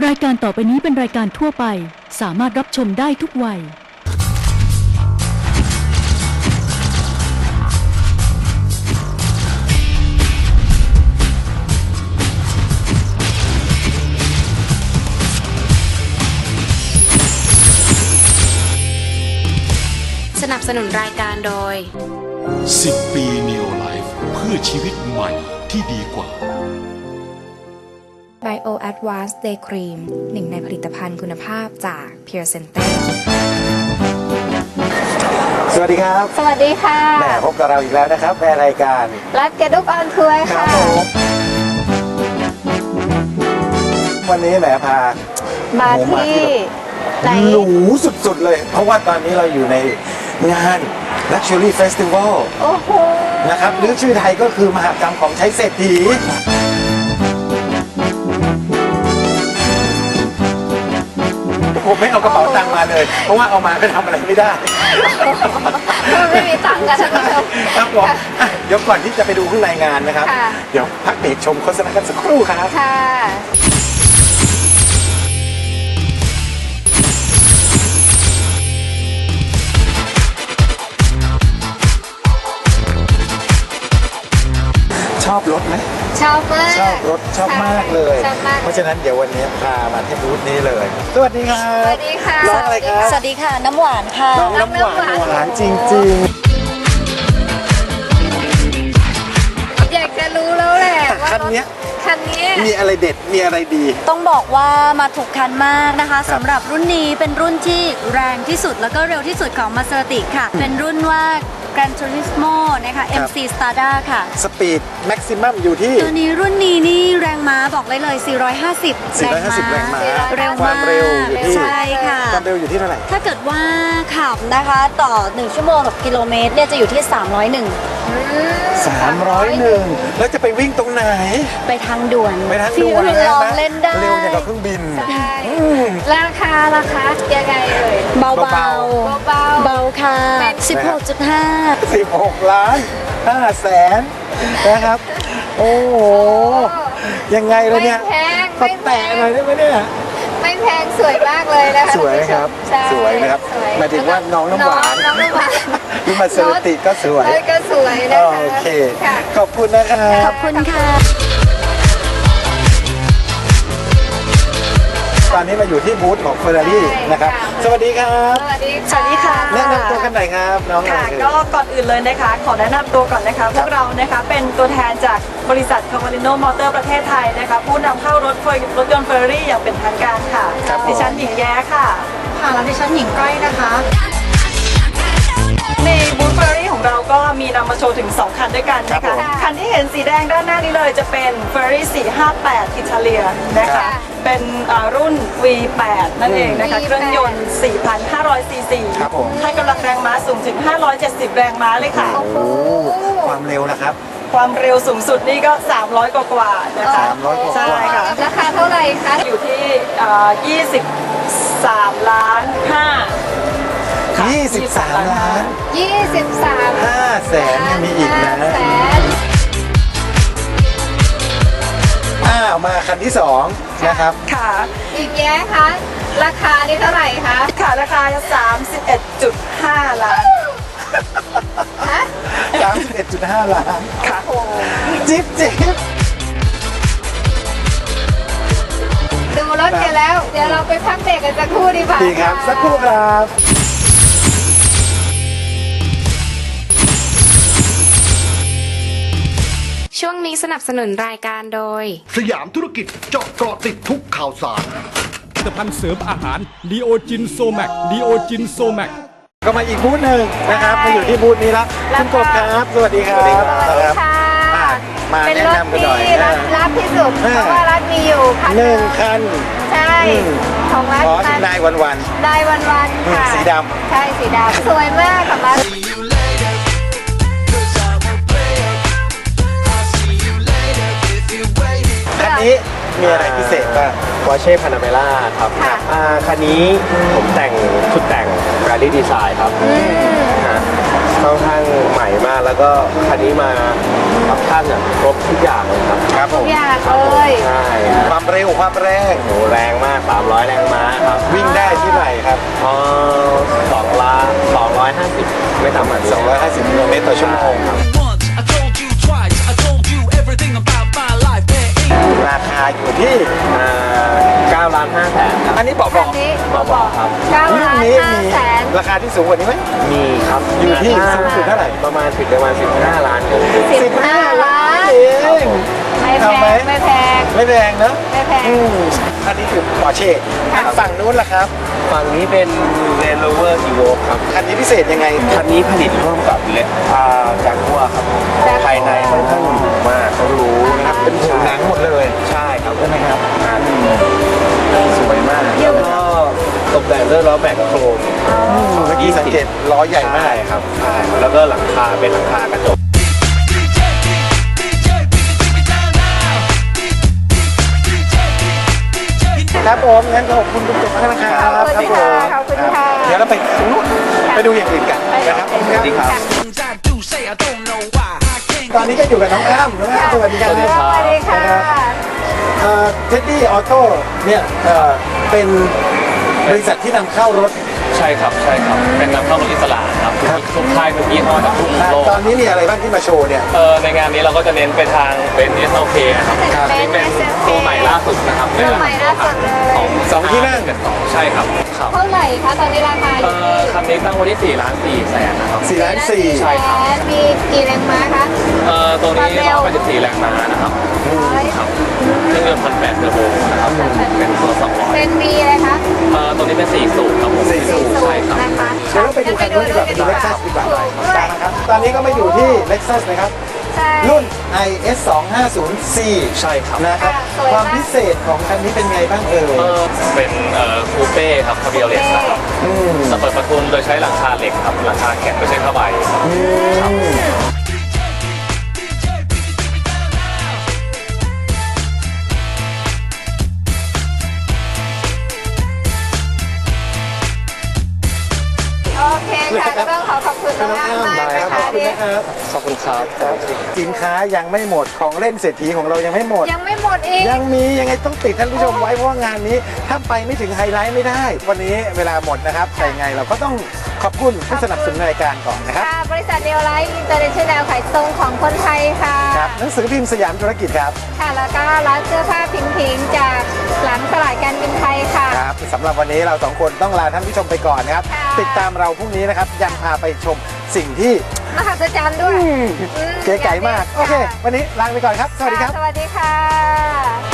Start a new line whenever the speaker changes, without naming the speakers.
รายการต่อไปนี้เป็นรายการทั่วไป สามารถรับชมได้ทุกวัย
สนับสนุนรายการโดย
10 ปี Neo Life เพื่อชีวิตใหม่ที่ดีกว่า
Bio Advanced Day Cream หนึ่งในผลิตภัณฑ์คุณภาพจาก Pure Sente
สวัสดีครับ
สวัสดีค่ะ
แหมพบกับเราอีกแล้วนะครับในรายการ
รัดกระดุกออนทัวร์
ครั
ค่ะ
บผมวันนี้แหมพา
มา
โอ้มาที่
ที่ ไหน
หรูสุดๆเลย เพราะว่าตอนนี้เราอยู่ในงาน Luxury Festival
โอ้โห
นะครับหรือชื่อไทยก็คือมหกรรมของใช้เศรษฐี ผมไม่เอากระเป๋าตังค์มาเลย เพราะว่าเอามาก็ทำอะไรไม่ได้
ไม่มีตังค์กันท่านผู้ชม
ครับผมอะเดี๋ยวก่อนที่จะไปดูข้างในงานนะครับ
ค่ะ
เดี๋ยวพักเบรกชมโฆษณากันสักครู่ครับ
ค่ะ
ชอบรถไหม
ชอบมาก
ชอบรถชอบมากเลย
ชอบมาก
เพราะฉะนั้นเดี๋ยววันนี้พามาที่บูธนี้เลย สวัสดีครับ
สวัสดีค่ะ
น้องอะไรครับ
สวัสดีค่ะ น้ำหวานค่ะ
น้องน้ำหวาน
น้ำหวาน
หวานจริง
อยากจะรู้แล้วแหละ
ๆ
ว่า
คัน
รถ
เนี้ย
คันเนี้ย
มีอะไรเด็ดมีอะไรดี
ต้องบอกว่ามาถูกคันมากนะคะสำหรับรุ่นนี้เป็นรุ่นที่แรงที่สุดแล้วก็เร็วที่สุดของ Maserati ค่ะ เป็นรุ่นว่า Gran Turismo นะคะ
ครับ
MC Strada ค่ะ
สปีดแม็กซิมัมอยู่ที่
ตัวนี้รุ่นนี้นี่แรงม้าบอกได้เลย 450
450 แรงม้า
เร็ว
ความ
มาก
เร็วอยู่ที่
ใช่ค่ะ
ความเร็วอยู่ที่เท่าไหร่
ถ้าเกิดว่าขับนะคะต่อ 1 ชั่วโมงกับกิโลเมตรเนี่ยจะอยู่ที่
301แล้วจะไปวิ่งตรงไหน
301ไปทางด่วน
ไปทางด่วน
ที่ลองเล่นได้
เร็วอย่างกับเครื่องบิน
ใช่ราคาราคายังไงเอ่ย
เบาๆ 16.5
16 ล้าน5แสนนะครับ โอ้โห ยังไงล่ะเนี่ย
ไม่แพง
ขอแตะหน่อยได้ไหมเนี่ย
ไม่แพงสวยมากเลยนะคะ
สวยครับ
ใช่
สวยนะครับ
สวย
หมายถึงว่าน้องน้ำหวาน
น้องน้ำหวาน
นี่มาเซอร์ติก็สวย
รถก็สวยนะคะ
โอเค
ค่ะ
ขอบคุณนะครั
ข
บ
อบคุณค่ะ
ตอนนี้มาอยู่ที่บูธของเฟอร์รารี่
ใช่
นะครับ
ค่ะ
สวัสดีครับ
สวัสดี
สวัสดีค่ะ
แนะนำตัวกันหน่อยครับน้องอะไร
ค่ะ
เอ่ย
ก็ก่อนอื่นเลยนะคะ ขอแนะนำตัวก่อนนะคะ พวกเรานะคะเป็นตัวแทนจากบริษัทคาร์วาลิโนมอเตอร์ประเทศไทยนะคะ ผู้นำเข้ารถเฟอร์รถยนต์เฟอร์รารี่อย่างเป็นทางการค่ะ
ครับผม
ดิฉันหญิงแย้ค่ะ ค่ะแล้วดิฉันหญิงก้อยนะคะ ในบูธเฟอร์รารี่ของเราก็มีนำมาโชว์ถึง 2 คันด้วยกันนะ
ครั
คะ
บผม
คันที่เห็นสีแดงด้านหน้านี้เลยจะเป็น f e r r a r i 458อิตาเลียนะคะ เป็นอ่ารุ่น V8 นั่นเองนะคะเครื่องยนต์ 4,500 ซีซี
ครับผม
ให้กำลังแรงม้าสูงถึง 570 แรงม้าเลยค่ะ
โอ้โหความเร็วนะครับ
ความเร็วสูงสุดนี่ก็ 300 กว่ากว่าๆนะคะ
300กว่าๆ
ใช่ค่ะ
ราคาเท่าไหร่คะ
อยู่ที่อ่า23 ล้าน5ค่ะ
23ล้าน
23
5แสนยังมีอีกนะ
แสน
อ้าวมาคันที่2 นะครับ
ค่ะ
อีกแย้คะ ราคานี่เท่าไหร่คะ
ค่ะราคา 31.5 ล้าน
31.5 ล้าน
ค่ะ
จิ๊บจิ๊บ
ดูรถกันแล้ว เดี๋ยวเราไปพักเบรกกันสักครู่ดีกว่า
ดีครับ สักครู่ครับ
นี้สนับสนุนรายการโดย
สยามธุรกิจเจาะเกาะติดทุกข่าวสาร
ผลิตภัณฑ์เสริมอาหารดีโอจินโซแมกดีโอจินโซแมก
ก็มาอีกบูธหนึ่งนะครับมาอยู่ที่บูธนี้แล้วคุณกบครับสวัสดีครับ
สวัสดีค่ะ
อะมา
เป็น
แนะ
รถ
นำกันห
ที่
น่อย
รักรักที่สุด
เออ
เพราะว่ารักมีอยู่คัน
หนึ่งคัน
ใช่
อืม
ของรัก
ขอ
มัน
นายวันวัน
ได้วันวันๆค่ะ
สีด
ใช่สีดำสวยมากค่ะรัก
คันนี้มีอะไรพิเศษบ้าง
วอเช่พานาเมล่าครับ
ค่ะ
อ่าคันนี้ผมแต่งชุดแต่งแรลลี่ดีไซน์ครับฮะค่อนข้างใหม่มากแล้วก็คันนี้มาออปชั่นอะครบทุกอย่างเลยครับ
ครับผ
ทุ
ม
กอย่าง
ครับ
เล
ผม
ย
ใช่ฮะ
ความเร็วความแรง
โหแรงม200 แรงม้าครับ
วิ่งได้ที่ไหนครับ
เออสองล้าน250ไม่ต่ำกว่านี้
250กิโลเมตรต่อชั่วโมงครับร อยู่ที่
อ่า9ล้าน5แสนครับ
อันนี้บอกบ
คั
อนก
นี้
บอกบอกครับ
เก้า
รุ่น
ล้าน
นี้
ห้า
มี
แสน
ราคาที่สูงกว่านี้ไหม
มีครับ
อยู่ที่สูงสุดเท่าไหร่
ประมาณถึงประมาณ15 ล้านครับ
สิบห้าล้าน
เอง
ไม่แพ
เอาไหม
งไม่แพง
ไม่แพงเนอะ
ไม่แพง
อืมอันนี้คือปอร์เช่ฝั่งนู้นล่ะครับ
ฝั่งนี้เป็น Range Rover Evoque ครับ
คันนี้พิเศษยังไง
คันนี้ผลิตร่วมกับเลอ่าจากัวครับภายในค่อนข้างหรูมากเขารู้นะครับ
เป็นหูหนังหมดเลย
ใช่ครับ
ใช่ไหมครับ
อ่า
สวยมาก
แล้วก็ตกแต่งด้วยล้อแม็กโครม
เมื่อกี้สังเกตล้อใหญ่มาก
ใช่ครับใช่แล้วก็หลังคาเป็นหลังคากระจก
ครับผมงั้นขอบคุณทุกคนมากนะครับ
ขอบคุณค่ะขอบคุณค่ะ
เดี๋ยวเราไปตรงนู้นไปดูอย่างอื่นกันนะครับ
ไปดู
ครับ
ค่ะ
ตอนนี้ก็อยู่กับน้องอ้ำน้องอ้ำสวัสดีครับ
สวัสดีค่ะ
เท็ดดี้ออโต้เนี่ยเอ่อเป็นบริษัทที่นำเข้ารถ
ใช่ครับใช่ครับเป็นนำเข้ารถอิสระครับ
ครับ
ทุกค่ายทุกยี่ห้อจากทุกโลก
ตอนนี้มีอะไรบ้างที่มาโชว์เนี่ย
เออในงานนี้เราก็จะเน้นไปทางเป็น SLK นะครับ
ครับ
เป็นตัวใหม่ล่าสุดนะครับ
ตัวใหม่ล่าสุดเลย
ของ
สองที่นั่ง
เป็นสองใช่ครับครับ
เท่าไหร่คะตอนนี้ราคาอ
เอยู่อ
ที่
คันนี้ตั้งไว้ที่4ล้าน4แสนนะครับ
4ล้านสี่
ใช่ครับ
แสนมีกี่แรงม้าคะ
เอ่อตัวนี้
ความเร็ว
184แรงม้านะครับ
ร้อย
ครับเครื่องยนต์พันแปดเทอร์โบนะครับเป็นตัว200
เป็นบีอะไรคะ
เอ่อตัวนี้เป็น4สูบครับผม
สี่สูบ
ใช่ครับ
นะคะ
เดี๋ยวเราไปดูคันนู้นดีกว่าไปดูเล็กซัสดีกว่า
ถูกด้วย
ตามนะครับ ตอนนี้ก็มาอยู่ที่ Lexus นะครับ
ใช่
รุ่น IS 2 5 0 C
ใช่ครับ
นะครับ
ค่ะสวยมาก
ความพิเศษของคันนี้เป็นไงบ้างเอ่ย
เออเป็นเอ่อคูเป้ครับคาเบียเลสนะครับ
อืม
จะเปิดประทุนโดยใช้หลังคาเหล็กครับหลังคาแข็งโดยใช้ผ้าใบครั
บ คุณน้องอ้ำมากนะ
ขอ
คะ
บคุณ
ที่
นะครับ
ขอบคุณครับ
สินค้ายังไม่หมดของเล่นเศรษฐีของเรายังไม่หมด
ยังไม่หมดอีก
ยังมียังไงต้องติดท่านผู้ชมไว้เพราะว่างานนี้ถ้าไปไม่ถึงไฮไลท์ไม่ได้ วันนี้เวลาหมดนะครับแต่ยังไงเราก็ต้อง ขอบคุณผู้สนับสนุนรายการก่อนนะครับ
ค่ะบริษัทเดียวไลท์อินเตอร์เนชั่นแนลขายตรงของคนไทยค่ะ
ครับหนังสือพิมพ์สยามธุรกิจครับ
ค่ะแล้วก็ร้านเสื้อผ้าพิงพิงจากหลังสลายการบินไทยค่ะ
ครับสำหรับวันนี้เราสองคนต้องลาท่านผู้ชมไปก่อนนะครับ
ค่ะ
ติดตามเราพรุ่งนี้นะครับยังพาไปชมสิ่งที่
มหัศจรรย์ด้วย
อืม
อืม
เก๋ไก่มาก
ค่ะ
โอเค วันนี้ลาไปก่อนครับ สวัสดีครับะ
สวัสดีค่ะ